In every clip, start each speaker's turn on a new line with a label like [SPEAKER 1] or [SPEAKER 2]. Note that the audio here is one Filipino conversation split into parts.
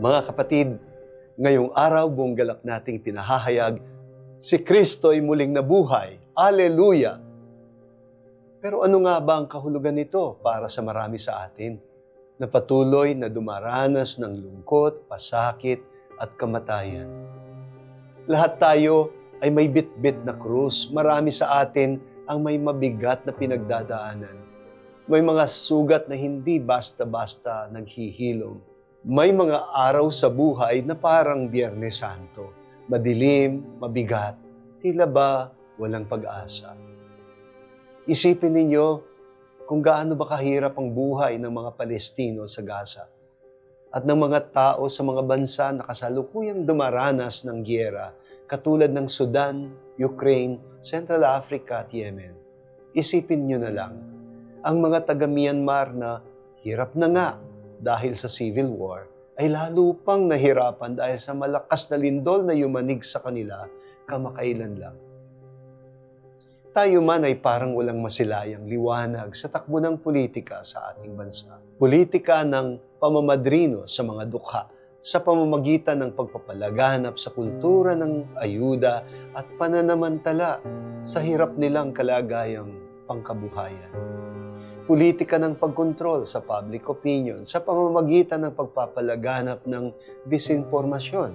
[SPEAKER 1] Mga kapatid, ngayong araw buong galak nating pinahahayag, si Kristo ay muling nabuhay. Aleluya! Pero ano nga ba ang kahulugan nito para sa marami sa atin na patuloy na dumaranas ng lungkot, pasakit at kamatayan? Lahat tayo ay may bitbit na krus. Marami sa atin ang may mabigat na pinagdadaanan. May mga sugat na hindi basta-basta naghihilom. May mga araw sa buhay na parang Biyernes Santo. Madilim, mabigat, tila ba walang pag-asa. Isipin ninyo kung gaano ba kahirap ang buhay ng mga Palestino sa Gaza at ng mga tao sa mga bansa na kasalukuyang dumaranas ng gyera katulad ng Sudan, Ukraine, Central Africa at Yemen. Isipin nyo na lang, ang mga taga-Myanmar na hirap na nga dahil sa civil war, ay lalo pang nahirapan dahil sa malakas na lindol na yumanig sa kanila kamakailan lang. Tayo man ay parang walang masilayang liwanag sa takbo ng politika sa ating bansa. Politika ng pamamadrino sa mga dukha sa pamamagitan ng pagpapalaganap sa kultura ng ayuda at pananamantala sa hirap nilang kalagayang pangkabuhayan. Politika ng pagkontrol sa public opinion sa pamamagitan ng pagpapalaganap ng disinformasyon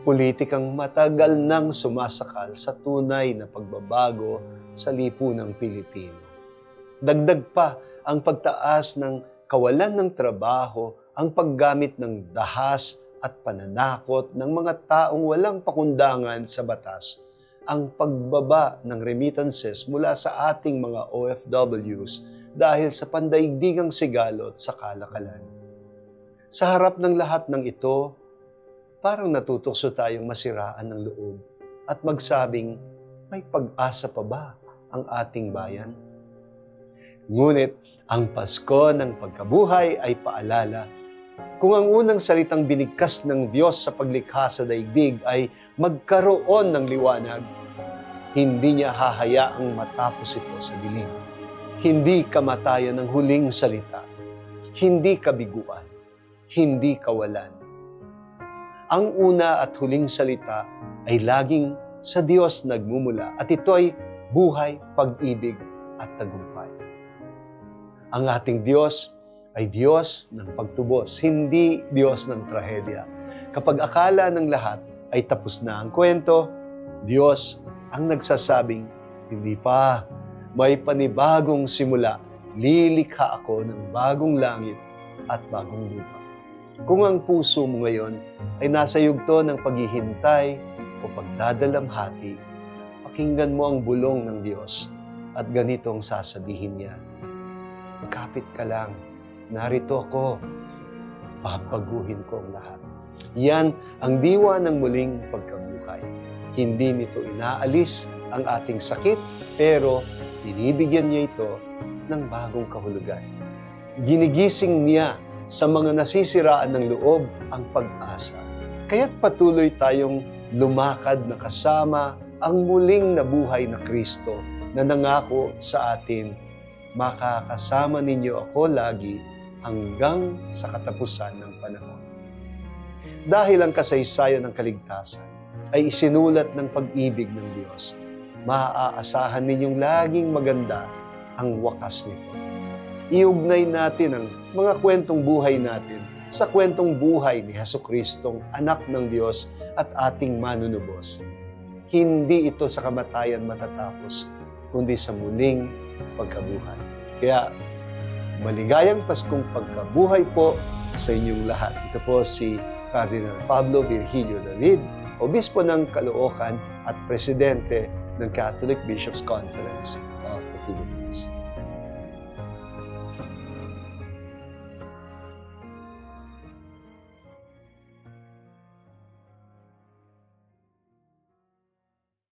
[SPEAKER 1] politikang matagal nang sumasakal sa tunay na pagbabago sa lipunang Pilipino. Dagdag pa ang pagtaas ng kawalan ng trabaho, ang paggamit ng dahas at pananakot ng mga taong walang pakundangan sa batas, ang pagbaba ng remittances mula sa ating mga OFWs dahil sa pandaigdigang sigalot sa kalakalan. Sa harap ng lahat ng ito, parang natutokso tayong masiraan ng loob at magsabing, may pag-asa pa ba ang ating bayan? Ngunit ang Pasko ng pagkabuhay ay paalala kung ang unang salitang binigkas ng Diyos sa paglikha sa daigdig ay magkaroon ng liwanag, hindi niya hahayaang matapos ito sa dilim. Hindi kamatayan ng huling salita, hindi kabiguan, hindi kawalan, ang una at huling salita ay laging sa Diyos nagmumula at ito ay buhay, pag-ibig at tagumpay. Ang ating Diyos ay Diyos ng pagtubos, hindi Diyos ng trahedya. Kapag akala ng lahat ay tapos na ang kwento, Diyos ang nagsasabing, hindi pa, may panibagong simula, lilikha ako ng bagong langit at bagong lupa. Kung ang puso mo ngayon ay nasa yugto ng paghihintay o pagdadalamhati, pakinggan mo ang bulong ng Diyos at ganito ang sasabihin niya. Kapit ka lang, narito ako, papaguhin ko ang lahat. Yan ang diwa ng muling pagkabuhay. Hindi nito inaalis ang ating sakit, pero binibigyan niya ito ng bagong kahulugan. Ginigising niya sa mga nasisiraan ng loob ang pag-asa. Kaya't patuloy tayong lumakad na kasama ang muling nabuhay na Kristo na nangako sa atin, makakasama ninyo ako lagi hanggang sa katapusan ng panahon. Dahil ang kasaysayan ng kaligtasan ay isinulat ng pag-ibig ng Diyos, maaasahan ninyong laging maganda ang wakas nito iugnay natin ang mga kwentong buhay natin sa kwentong buhay ni Heso Kristong anak ng Diyos at ating manunubos. Hindi ito sa kamatayan matatapos, kundi sa muling pagkabuhay. Kaya maligayang Paskong pagkabuhay po sa inyong lahat. Ito po si Cardinal Pablo Virgilio David, Obispo ng Caloocan at Presidente ng Catholic Bishops Conference of the Philippines.